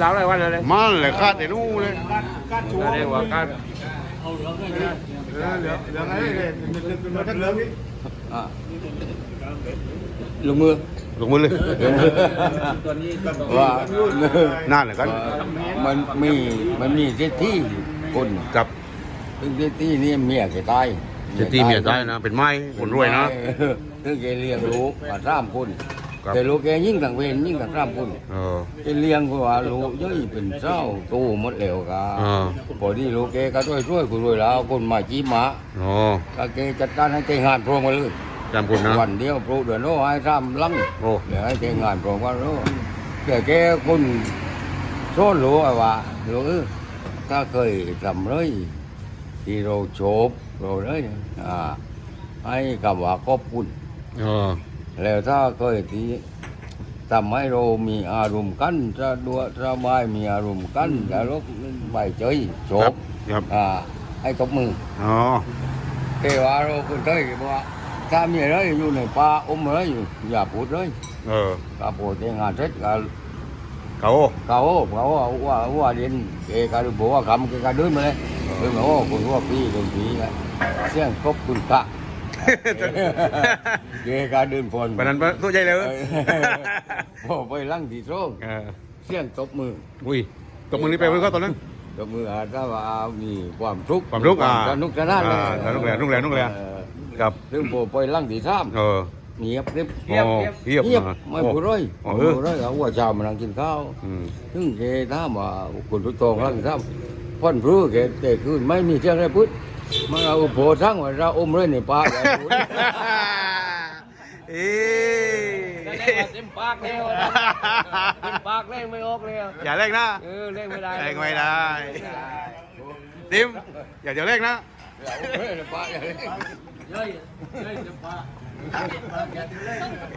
หลังอะไรวันอะไรมันเลยคาดแต่นู้นเลยเรียกว่าการเหลือเหลืออะไรเลยเหลือเหลือเหลือนี่อะลงมือลงมือเลยว่านั่นเลยกันมันมีมันมีเศรษฐีคนกับซึ่งเศรษฐีนี่เมียแกตายจะตีเมียได้นะเป็นไม้คนรวยนะเออซึ่งแกเลี้ยงลูกมาสามคน ครับ แต่ลูกแกยิ่งต่างเวรยิ่งต่างสามคนเออแกเลี้ยงก็ว่าลูกย่อยเป็นเจ้าโตหมดแล้วกะอ่า พอดีลูกแกก็ช่วยช่วยกูรวยแล้วคนมาจีบหมาอ๋อก็แกจัดการให้แกงานพร้อมกันเลยจำคุณนะ วันเดียวโปรเดือนโน้ให้ทำลังโอ้ เดี๋ยวให้แกงานพร้อมกันโน้แต่แกคนโซนรู้ว่ารู้เออถ้าเคยทำเลยที่เราโฉบเราเลยอ่าให้คำว่าขอบคุณ เออ แล้วถ้าเคยที่ทำให้เรามีอารมณ์กันจะดัวสบายมีอารมณ์กันแล้วรบใบเฉยโฉครับบครับอ่าให้ตบมืออ๋อแต่ว่าเราคนเคยบอกว่าถ้ามีอะไรอยู่ในป่าอมอะไรอยู่อย่าพูดเลยเออถ้าพูดในงานเสร็จก็ เขาเขาเขาว่าว่าว่าเรียนเอกการบอกว่าคำก็เดินมาเลยเดินมาโอ้คนว่าพี่คนพี่ไงเสียงครบคุณพระ เกการเดินฝนวันนั้นตัวใหญ่เลยเออพอไปลั่งที่โซ่เออเสียงตบมือ อุ้ยตบมือนี่ไปเพื่อนก็ตอนนั้นตบมืออาถ้าว่ามีความทุกข์ความทุกข์อ่าสนุกสนานเลยอ่าสนุกแหละสนุกแหละสนุกแหละเออกับถึงพอไปลั่งที่สามเออเงียบเรียบโอ้เงียบเงียบอะไม่พูดเลยโอ้ไม่เออพูดเลยเอาว่าเช้ามานั่งกินข้าวอืมถึงแกถามว่าคนทุกตองลั่งซ้ำพ่อนพรู้แกแต่คือไม่มีเสียงอะไรพูดมันเอาโผทั้ง ว่าเราอมเลยในป่าอย่าพูดเอ้ยเต็มปากแล้วเต็มปากเล่งไม่ออกแล้วอย่าเล่นนะเออเล่งไม่ได้เล่นไม่ได้ติมอย่าจะเล่นนะเราอมเลยในป่าอย่าเล่นเฮ้ยเฮ้ยเต็มปาก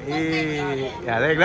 เอ้ยอย่าเล่นนะ